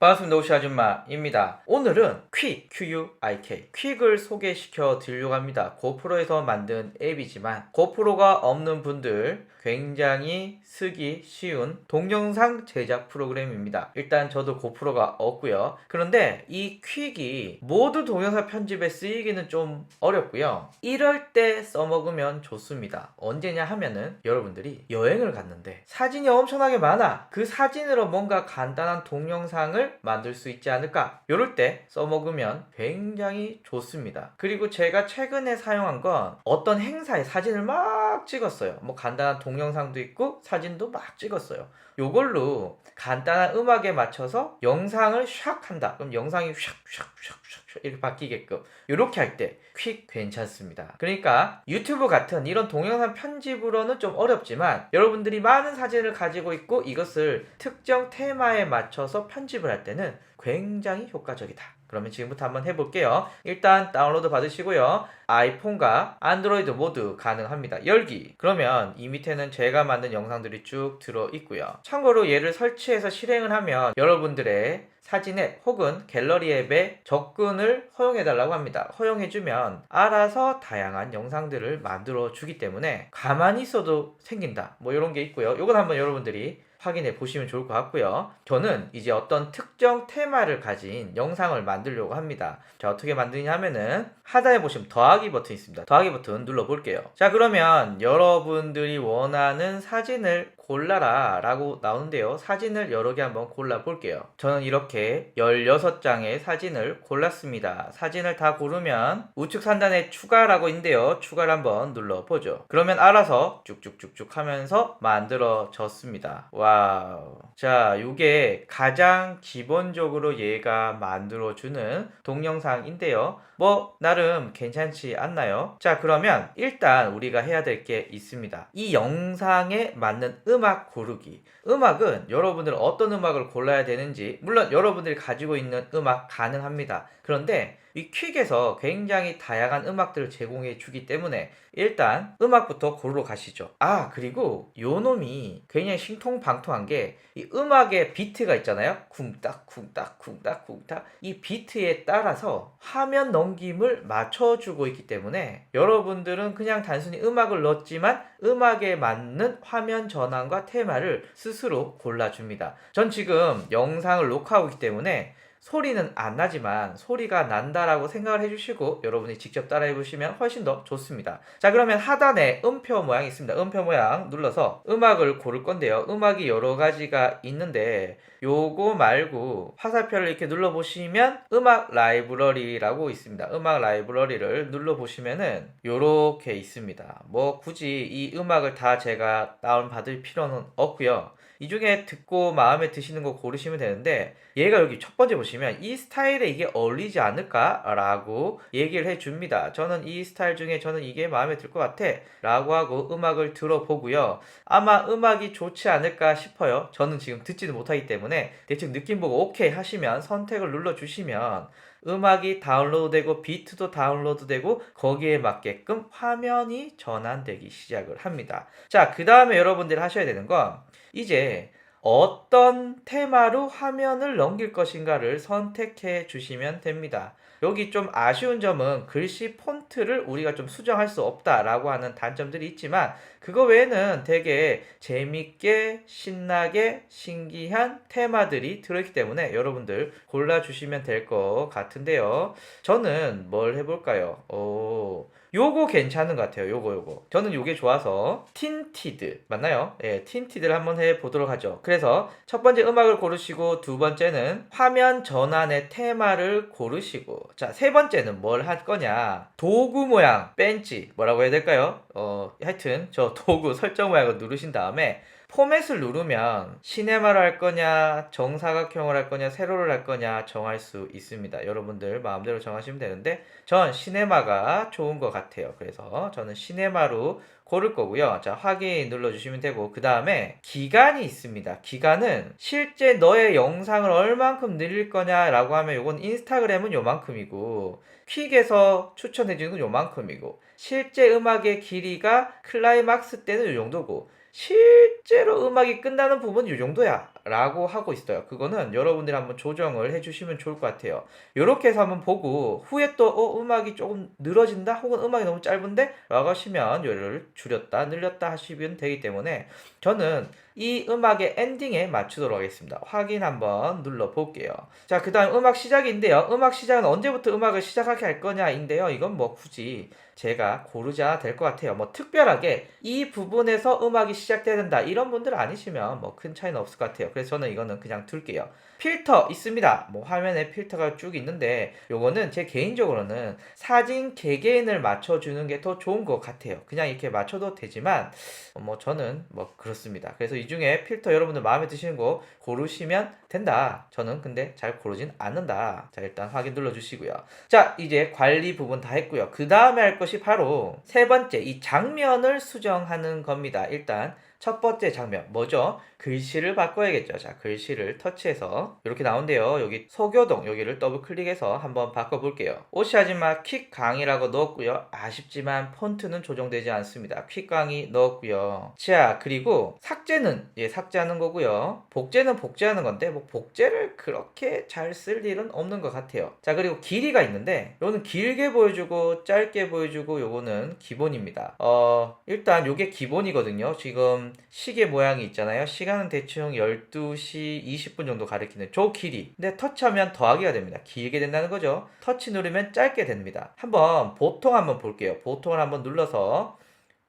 반갑습니다. 오시 아줌마입니다. 오늘은 퀵, QUIK, 퀵을 소개시켜 드리려고 합니다. 고프로에서 만든 앱이지만 고프로가 없는 분들 굉장히 쓰기 쉬운 동영상 제작 프로그램입니다. 일단 저도 고프로가 없고요. 그런데 이 퀵이 모두 동영상 편집에 쓰이기는 좀 어렵고요. 이럴 때 써먹으면 좋습니다. 언제냐 하면은 여러분들이 여행을 갔는데 사진이 엄청나게 많아. 그 사진으로 뭔가 간단한 동영상을 만들 수 있지 않을까? 이럴 때 써먹으면 굉장히 좋습니다. 그리고 제가 최근에 사용한 건 어떤 행사에 사진을 막 찍었어요. 뭐 간단한 동영상도 있고 사진도 막 찍었어요. 요걸로 간단한 음악에 맞춰서 영상을 샥 한다. 그럼 영상이 샥샥샥샥 이렇게 바뀌게끔 이렇게 할 때 퀵 괜찮습니다. 그러니까 유튜브 같은 이런 동영상 편집으로는 좀 어렵지만 여러분들이 많은 사진을 가지고 있고 이것을 특정 테마에 맞춰서 편집을 할 때는 굉장히 효과적이다. 그러면 지금부터 한번 해볼게요. 일단 다운로드 받으시고요. 아이폰과 안드로이드 모두 가능합니다. 열기. 그러면 이 밑에는 제가 만든 영상들이 쭉 들어 있고요. 참고로 얘를 설치해서 실행을 하면 여러분들의 사진 앱 혹은 갤러리 앱에 접근을 허용해달라고 합니다. 허용해주면 알아서 다양한 영상들을 만들어 주기 때문에 가만히 있어도 생긴다. 뭐 이런 게 있고요. 이건 한번 여러분들이 확인해 보시면 좋을 것 같고요. 저는 이제 어떤 특정 테마를 가진 영상을 만들려고 합니다. 자, 어떻게 만드냐 하면은 하단에 보시면 더하기 버튼 있습니다. 더하기 버튼 눌러 볼게요. 자, 그러면 여러분들이 원하는 사진을 골라라 라고 나오는데요. 사진을 여러 개 한번 골라 볼게요. 저는 이렇게 16장의 사진을 골랐습니다. 사진을 다 고르면 우측 상단에 추가라고 있는데요. 추가를 한번 눌러 보죠. 그러면 알아서 쭉쭉쭉쭉 하면서 만들어졌습니다. 와우. 자, 이게 가장 기본적으로 얘가 만들어주는 동영상인데요. 뭐, 나름 괜찮지 않나요? 자, 그러면 일단 우리가 해야 될 게 있습니다. 이 영상에 맞는 음악 고르기. 음악은 여러분들 어떤 음악을 골라야 되는지, 물론 여러분들이 가지고 있는 음악 가능합니다. 그런데 이 퀵에서 굉장히 다양한 음악들을 제공해 주기 때문에 일단 음악부터 고르러 가시죠. 아, 그리고 요 놈이 굉장히 신통방통한 게 이 음악의 비트가 있잖아요. 쿵딱 쿵딱 쿵딱 쿵딱 이 비트에 따라서 화면 넘김을 맞춰주고 있기 때문에 여러분들은 그냥 단순히 음악을 넣었지만 음악에 맞는 화면 전환과 테마를 스스로 골라줍니다. 전 지금 영상을 녹화하고 있기 때문에 소리는 안 나지만 소리가 난다라고 생각을 해주시고 여러분이 직접 따라해 보시면 훨씬 더 좋습니다. 자 그러면 하단에 음표 모양이 있습니다. 음표 모양 눌러서 음악을 고를 건데요. 음악이 여러 가지가 있는데 요거 말고 화살표를 이렇게 눌러 보시면 음악 라이브러리라고 있습니다. 음악 라이브러리를 눌러 보시면은 요렇게 있습니다. 뭐 굳이 이 음악을 다 제가 다운 받을 필요는 없고요. 이 중에 듣고 마음에 드시는 거 고르시면 되는데 얘가 여기 첫 번째 보시면 이 스타일에 이게 어울리지 않을까라고 얘기를 해줍니다. 저는 이 스타일 중에 저는 이게 마음에 들 것 같아 라고 하고 음악을 들어보고요. 아마 음악이 좋지 않을까 싶어요. 저는 지금 듣지도 못하기 때문에 대충 느낌 보고 오케이 하시면 선택을 눌러주시면 음악이 다운로드되고 비트도 다운로드되고 거기에 맞게끔 화면이 전환되기 시작을 합니다. 자, 그 다음에 여러분들이 하셔야 되는 건 이제 어떤 테마로 화면을 넘길 것인가를 선택해 주시면 됩니다. 여기 좀 아쉬운 점은 글씨 폰트를 우리가 좀 수정할 수 없다라고 하는 단점들이 있지만 그거 외에는 되게 재밌게 신나게 신기한 테마들이 들어있기 때문에 여러분들 골라주시면 될 것 같은데요. 저는 뭘 해볼까요? 오, 요거 괜찮은 것 같아요. 요거 요거. 저는 요게 좋아서 틴티드 맞나요? 예, 틴티드를 한번 해 보도록 하죠. 그래서 첫 번째 음악을 고르시고 두 번째는 화면 전환의 테마를 고르시고 자, 세 번째는 뭘 할 거냐? 도구 모양, 벤치 뭐라고 해야 될까요? 어, 하여튼 저 도구 설정 모양을 누르신 다음에 포맷을 누르면 시네마를 할 거냐, 정사각형을 할 거냐, 세로를 할 거냐 정할 수 있습니다. 여러분들 마음대로 정하시면 되는데 전 시네마가 좋은 것 같아요. 그래서 저는 시네마로 고를 거고요. 자, 확인 눌러주시면 되고, 그 다음에 기간이 있습니다. 기간은 실제 너의 영상을 얼만큼 늘릴 거냐라고 하면 요건 인스타그램은 요만큼이고, 퀵에서 추천해주는 건 요만큼이고, 실제 음악의 길이가 클라이막스 때는 요 정도고, 실제로 음악이 끝나는 부분은 이 정도야 라고 하고 있어요. 그거는 여러분들이 한번 조정을 해주시면 좋을 것 같아요. 이렇게 해서 한번 보고 후에 또 어, 음악이 조금 늘어진다 혹은 음악이 너무 짧은데 라고 하시면 요를 줄였다 늘렸다 하시면 되기 때문에 저는 이 음악의 엔딩에 맞추도록 하겠습니다. 확인 한번 눌러 볼게요. 자, 그 다음 음악 시작인데요. 음악 시작은 언제부터 음악을 시작하게 할 거냐인데요. 이건 뭐 굳이 제가 고르지 않아도 될 것 같아요. 뭐 특별하게 이 부분에서 음악이 시작돼야 된다. 이런 분들 아니시면 뭐 큰 차이는 없을 것 같아요. 그래서 저는 이거는 그냥 둘게요. 필터 있습니다. 뭐 화면에 필터가 쭉 있는데 요거는 제 개인적으로는 사진 개개인을 맞춰주는 게 더 좋은 것 같아요. 그냥 이렇게 맞춰도 되지만 뭐 저는 뭐 그렇습니다. 그래서 이 중에 필터 여러분들 마음에 드시는 거 고르시면 된다. 저는 근데 잘 고르진 않는다. 자 일단 확인 눌러주시고요. 자 이제 관리 부분 다 했고요. 그 다음에 할 것이 바로 세 번째 이 장면을 수정하는 겁니다. 일단 첫 번째 장면 뭐죠? 글씨를 바꿔야겠죠. 자, 글씨를 터치해서 이렇게 나온대요. 여기 소교동 여기를 더블 클릭해서 한번 바꿔볼게요. 오시아지마 킥 강이라고 넣었고요. 아쉽지만 폰트는 조정되지 않습니다. 킥 강이 넣었고요. 자, 그리고 삭제는 예, 삭제하는 거고요. 복제는 복제하는 건데 뭐 복제를 그렇게 잘 쓸 일은 없는 것 같아요. 자, 그리고 길이가 있는데 요거는 길게 보여주고 짧게 보여주고 요거는 기본입니다. 어, 일단 요게 기본이거든요. 지금 시계 모양이 있잖아요. 시간은 대충 12시 20분 정도 가리키는 저 길이. 근데 터치하면 더하기가 됩니다. 길게 된다는 거죠. 터치 누르면 짧게 됩니다. 한번 보통 한번 볼게요. 보통을 한번 눌러서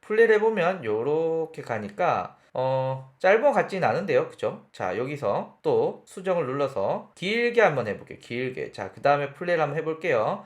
플레이를 해보면 요렇게 가니까 어, 짧은 것 같지는 않은데요. 그죠? 자, 여기서 또 수정을 눌러서 길게 한번 해볼게요. 길게. 자, 그 다음에 플레이를 한번 해볼게요.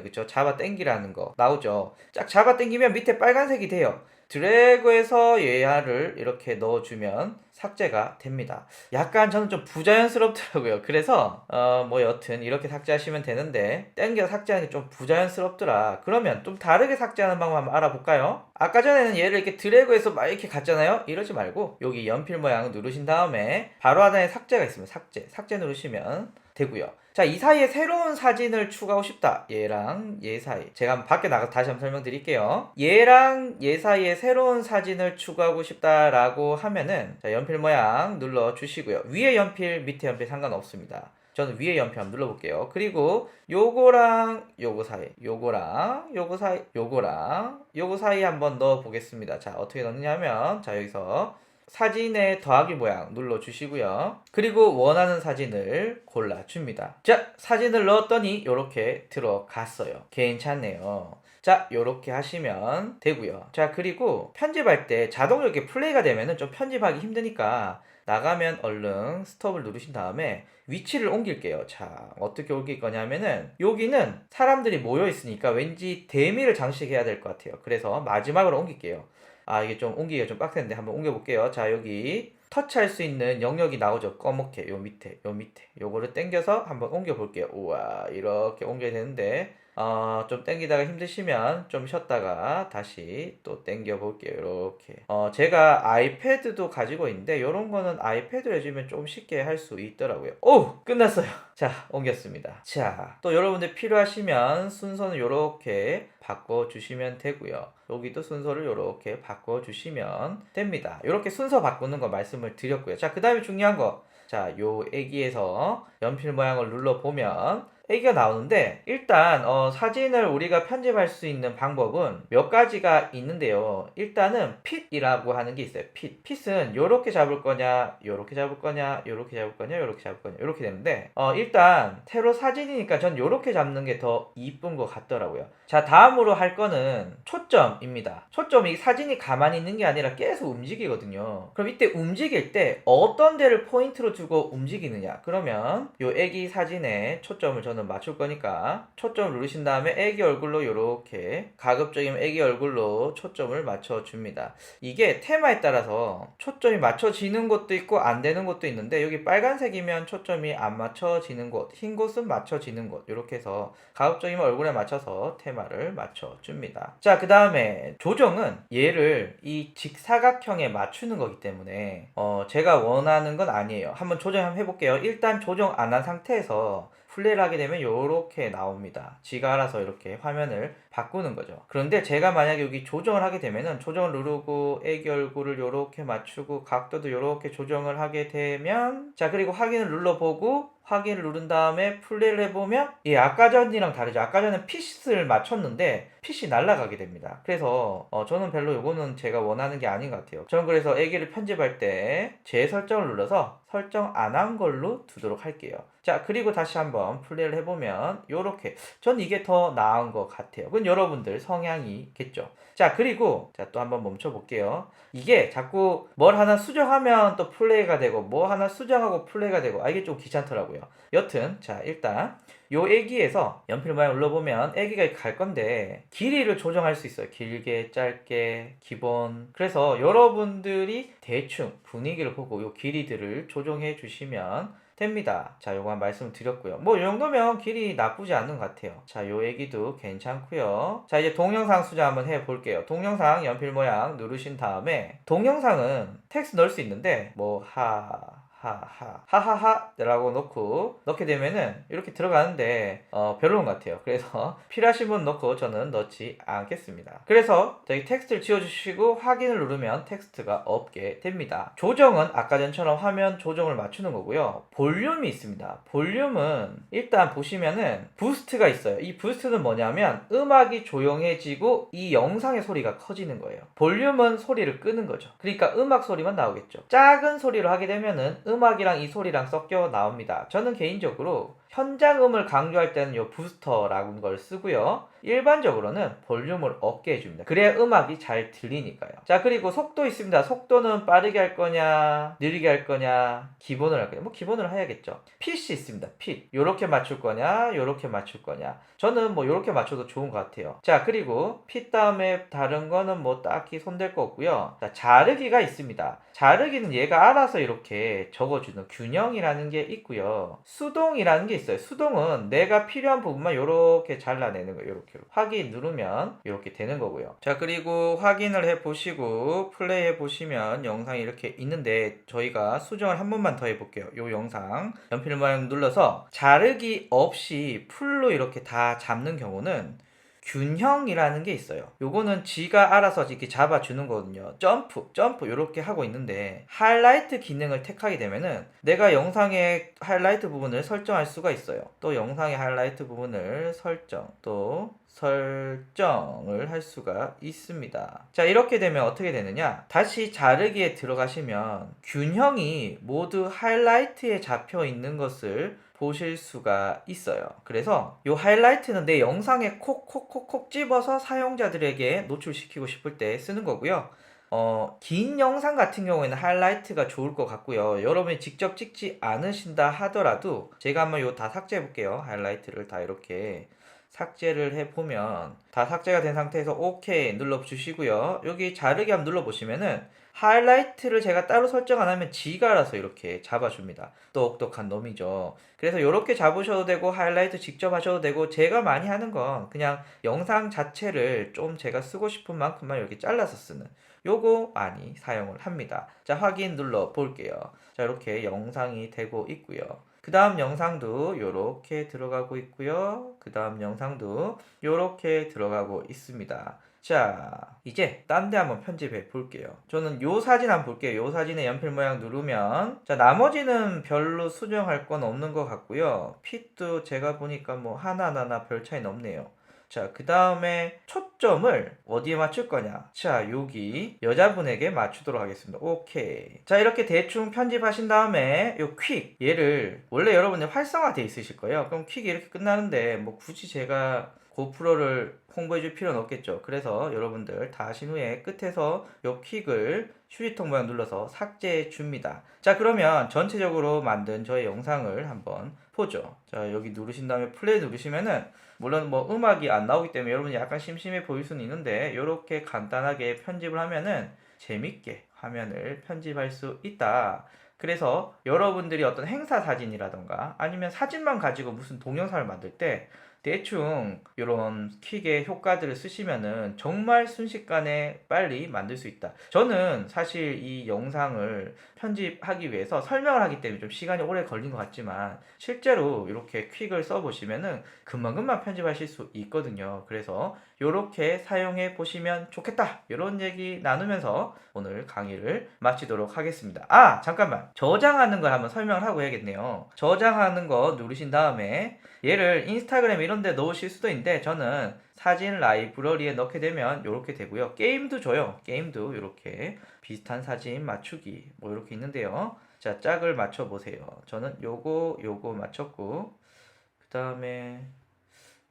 그쵸? 잡아 당기라는 거 나오죠. 쫙 잡아 당기면 밑에 빨간색이 돼요. 드래그해서 얘를 이렇게 넣어주면 삭제가 됩니다. 약간 저는 좀 부자연스럽더라고요. 그래서 어 뭐 여튼 이렇게 삭제하시면 되는데 땡겨 삭제하는 게 좀 부자연스럽더라. 그러면 좀 다르게 삭제하는 방법 한번 알아볼까요? 아까 전에는 얘를 이렇게 드래그해서 막 이렇게 갔잖아요. 이러지 말고 여기 연필 모양 누르신 다음에 바로 하단에 삭제가 있습니다. 삭제. 삭제 누르시면 되고요. 자, 이 사이에 새로운 사진을 추가하고 싶다. 얘랑 얘 사이. 제가 밖에 나가서 다시 한번 설명드릴게요. 얘랑 얘 사이에 새로운 사진을 추가하고 싶다라고 하면은 자, 연필 모양 눌러 주시고요. 위에 연필, 밑에 연필 상관없습니다. 저는 위에 연필 한번 눌러볼게요. 그리고 요거랑 요거 사이, 요거랑 요거 사이, 요거랑 요거 사이 한번 넣어 보겠습니다. 자, 어떻게 넣느냐면 자, 여기서 사진의 더하기 모양 눌러 주시고요. 그리고 원하는 사진을 골라 줍니다. 자, 사진을 넣었더니 이렇게 들어갔어요. 괜찮네요. 자, 요렇게 하시면 되고요. 자, 그리고 편집할 때 자동으로 이렇게 플레이가 되면은 좀 편집하기 힘드니까 나가면 얼른 스톱을 누르신 다음에 위치를 옮길게요. 자, 어떻게 옮길 거냐면은 여기는 사람들이 모여 있으니까 왠지 대미를 장식해야 될 것 같아요. 그래서 마지막으로 옮길게요. 아, 이게 좀 옮기기가 좀 빡센데 한번 옮겨볼게요. 자, 여기 터치할 수 있는 영역이 나오죠. 검게 요 밑에, 요 밑에. 요거를 당겨서 한번 옮겨볼게요. 우와, 이렇게 옮겨야 되는데 어, 좀 땡기다가 힘드시면 좀 쉬었다가 다시 또 땡겨 볼게요. 이렇게. 어, 제가 아이패드도 가지고 있는데 이런 거는 아이패드로 해주면 좀 쉽게 할 수 있더라고요. 오! 끝났어요. 자, 옮겼습니다. 자, 또 여러분들 필요하시면 순서는 이렇게 바꿔주시면 되고요. 여기도 순서를 이렇게 바꿔주시면 됩니다. 이렇게 순서 바꾸는 거 말씀을 드렸고요. 자, 그 다음에 중요한 거. 자, 요 애기에서 연필 모양을 눌러보면 애기가 나오는데 일단 어, 사진을 우리가 편집할 수 있는 방법은 몇 가지가 있는데요. 일단은 핏이라고 하는 게 있어요. 핏. 핏은 요렇게 잡을 거냐, 요렇게 잡을 거냐, 요렇게 잡을 거냐, 요렇게 잡을 거냐, 요렇게 되는데 어, 일단 세로 사진이니까 전 요렇게 잡는 게 더 이쁜 것 같더라고요. 자, 다음으로 할 거는 초점입니다. 초점이 사진이 가만히 있는 게 아니라 계속 움직이거든요. 그럼 이때 움직일 때 어떤 데를 포인트로 두고 움직이느냐? 그러면 요 애기 사진에 초점을 저는 저는 맞출 거니까 초점을 누르신 다음에 애기 얼굴로 이렇게 가급적이면 애기 얼굴로 초점을 맞춰줍니다. 이게 테마에 따라서 초점이 맞춰지는 곳도 있고 안 되는 곳도 있는데 여기 빨간색이면 초점이 안 맞춰지는 곳, 흰 곳은 맞춰지는 곳 이렇게 해서 가급적이면 얼굴에 맞춰서 테마를 맞춰줍니다. 자, 그 다음에 조정은 얘를 이 직사각형에 맞추는 거기 때문에 어, 제가 원하는 건 아니에요. 한번 조정 한번 해볼게요. 일단 조정 안 한 상태에서 플레이를 하게 되면 이렇게 나옵니다. 지가 알아서 이렇게 화면을 바꾸는 거죠. 그런데 제가 만약에 여기 조정을 하게 되면은 조정을 누르고 얼굴을 이렇게 맞추고 각도도 이렇게 조정을 하게 되면 자 그리고 확인을 눌러보고 확인을 누른 다음에 플레이를 해보면 예 아까 전이랑 다르죠. 아까 전에 핏을 맞췄는데 핏이 날아가게 됩니다. 그래서 어, 저는 별로 요거는 제가 원하는 게 아닌 것 같아요. 저는 그래서 애기를 편집할 때 재설정을 눌러서 설정 안 한 걸로 두도록 할게요. 자 그리고 다시 한번 플레이를 해보면 요렇게 전 이게 더 나은 것 같아요. 그건 여러분들 성향이겠죠. 자 그리고 자 또 한번 멈춰 볼게요. 이게 자꾸 뭘 하나 수정하면 또 플레이가 되고 뭐 하나 수정하고 플레이가 되고 아 이게 좀 귀찮더라고요. 여튼 자 일단 요 애기에서 연필 모양 눌러보면 애기가 갈 건데 길이를 조정할 수 있어요. 길게, 짧게, 기본. 그래서 여러분들이 대충 분위기를 보고 요 길이들을 조정해 주시면 됩니다. 자, 요거 한 말씀 드렸고요. 뭐, 이 정도면 길이 나쁘지 않은 것 같아요. 자, 요 얘기도 괜찮고요. 자, 이제 동영상 수정 한번 해 볼게요. 동영상 연필 모양 누르신 다음에 동영상은 텍스트 넣을 수 있는데 뭐, 하, 하하 하하하라고 놓고 넣게 되면은 이렇게 들어가는데 어, 별로인 것 같아요. 그래서 필요하신 분 넣고 저는 넣지 않겠습니다. 그래서 저기 텍스트를 지워주시고 확인을 누르면 텍스트가 없게 됩니다. 조정은 아까 전처럼 화면 조정을 맞추는 거고요. 볼륨이 있습니다. 볼륨은 일단 보시면은 부스트가 있어요. 이 부스트는 뭐냐면 음악이 조용해지고 이 영상의 소리가 커지는 거예요. 볼륨은 소리를 끄는 거죠. 그러니까 음악 소리만 나오겠죠. 작은 소리로 하게 되면은 음악이랑 이 소리랑 섞여 나옵니다. 저는 개인적으로 현장음을 강조할 때는 이 부스터라는 걸 쓰고요. 일반적으로는 볼륨을 없게 해줍니다. 그래야 음악이 잘 들리니까요. 자, 그리고 속도 있습니다. 속도는 빠르게 할 거냐, 느리게 할 거냐, 기본을 할 거냐. 뭐 기본을 해야겠죠. 핏이 있습니다. 핏. 요렇게 맞출 거냐, 요렇게 맞출 거냐. 저는 뭐 요렇게 맞춰도 좋은 것 같아요. 자, 그리고 핏 다음에 다른 거는 뭐 딱히 손댈 거 없고요. 자, 자르기가 있습니다. 자르기는 얘가 알아서 이렇게 적어주는 균형이라는 게 있고요. 수동이라는 게 있어요. 수동은 내가 필요한 부분만 이렇게 잘라내는 거예요. 이렇게 확인 누르면 이렇게 되는 거고요. 자 그리고 확인을 해 보시고 플레이 해 보시면 영상이 이렇게 있는데 저희가 수정을 한 번만 더 해볼게요. 이 영상 연필 모양 눌러서 자르기 없이 풀로 이렇게 다 잡는 경우는 균형이라는 게 있어요. 요거는 지가 알아서 이렇게 잡아주는 거거든요. 점프, 점프 이렇게 하고 있는데 하이라이트 기능을 택하게 되면은 내가 영상의 하이라이트 부분을 설정할 수가 있어요. 또 영상의 하이라이트 부분을 설정, 또 설정을 할 수가 있습니다. 자, 이렇게 되면 어떻게 되느냐? 다시 자르기에 들어가시면 균형이 모두 하이라이트에 잡혀 있는 것을 보실 수가 있어요. 그래서 이 하이라이트는 내 영상에 콕콕콕콕 집어서 사용자들에게 노출시키고 싶을 때 쓰는 거고요. 어, 긴 영상 같은 경우에는 하이라이트가 좋을 것 같고요. 여러분이 직접 찍지 않으신다 하더라도 제가 한번 이거 다 삭제해 볼게요. 하이라이트를 다 이렇게 삭제를 해보면 다 삭제가 된 상태에서 OK 눌러 주시고요. 여기 자르기 한번 눌러 보시면은 하이라이트를 제가 따로 설정 안 하면 지가 알아서 이렇게 잡아줍니다. 똑똑한 놈이죠. 그래서 이렇게 잡으셔도 되고 하이라이트 직접 하셔도 되고 제가 많이 하는 건 그냥 영상 자체를 좀 제가 쓰고 싶은 만큼만 이렇게 잘라서 쓰는 요거 많이 사용을 합니다. 자 확인 눌러 볼게요. 자 이렇게 영상이 되고 있고요. 그 다음 영상도 이렇게 들어가고 있고요. 그 다음 영상도 이렇게 들어가고 있습니다. 자, 이제 딴 데 한번 편집해 볼게요. 저는 요 사진 한번 볼게요. 요 사진에 연필 모양 누르면 자, 나머지는 별로 수정할 건 없는 것 같고요. 핏도 제가 보니까 뭐 하나하나 별 차이는 없네요. 자, 그 다음에 초점을 어디에 맞출 거냐? 자, 여기 여자분에게 맞추도록 하겠습니다. 오케이. 자, 이렇게 대충 편집하신 다음에 요 퀵, 얘를 원래 여러분들 활성화돼 있으실 거예요. 그럼 퀵이 이렇게 끝나는데 뭐 굳이 제가 고프로를 홍보해 줄 필요는 없겠죠. 그래서 여러분들 다 하신 후에 끝에서 요 퀵을 휴지통 모양 눌러서 삭제해 줍니다. 자, 그러면 전체적으로 만든 저의 영상을 한번 보죠. 자, 여기 누르신 다음에 플레이 누르시면은 물론 뭐 음악이 안 나오기 때문에 여러분이 약간 심심해 보일 수는 있는데 이렇게 간단하게 편집을 하면은 재밌게 화면을 편집할 수 있다. 그래서 여러분들이 어떤 행사 사진이라던가 아니면 사진만 가지고 무슨 동영상을 만들 때 대충 이런 퀵의 효과들을 쓰시면은 정말 순식간에 빨리 만들 수 있다. 저는 사실 이 영상을 편집하기 위해서 설명을 하기 때문에 좀 시간이 오래 걸린 것 같지만 실제로 이렇게 퀵을 써보시면은 금방금방 편집하실 수 있거든요. 그래서 이렇게 사용해 보시면 좋겠다. 이런 얘기 나누면서 오늘 강의를 마치도록 하겠습니다. 아, 잠깐만. 저장하는 걸 한번 설명을 하고 해야겠네요. 저장하는 거 누르신 다음에 얘를 인스타그램 이런 데 넣으실 수도 있는데 저는 사진 라이브러리에 넣게 되면 이렇게 되고요. 게임도 줘요. 게임도 이렇게 비슷한 사진 맞추기 뭐 이렇게 있는데요. 자, 짝을 맞춰 보세요. 저는 요거 요거 맞췄고 그다음에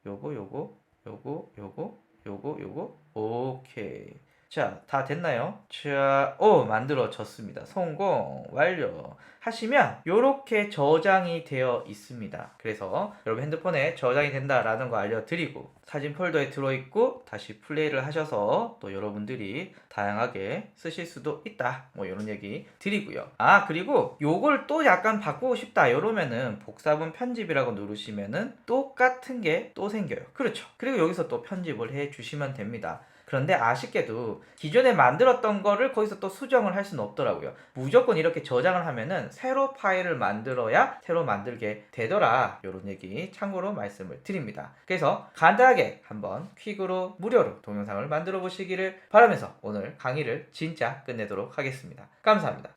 요거 요거 요거 요거 요거 요거 오케이. 자, 다 됐나요? 자, 오, 만들어졌습니다. 성공, 완료. 하시면, 요렇게 저장이 되어 있습니다. 그래서, 여러분 핸드폰에 저장이 된다라는 거 알려드리고, 사진 폴더에 들어있고, 다시 플레이를 하셔서, 또 여러분들이 다양하게 쓰실 수도 있다. 뭐, 이런 얘기 드리고요. 아, 그리고, 요걸 또 약간 바꾸고 싶다. 이러면은, 복사본 편집이라고 누르시면은, 똑같은 게 또 생겨요. 그렇죠. 그리고 여기서 또 편집을 해 주시면 됩니다. 그런데 아쉽게도 기존에 만들었던 거를 거기서 또 수정을 할 수는 없더라고요. 무조건 이렇게 저장을 하면은 새로 파일을 만들어야 새로 만들게 되더라. 이런 얘기 참고로 말씀을 드립니다. 그래서 간단하게 한번 퀵으로 무료로 동영상을 만들어 보시기를 바라면서 오늘 강의를 진짜 끝내도록 하겠습니다. 감사합니다.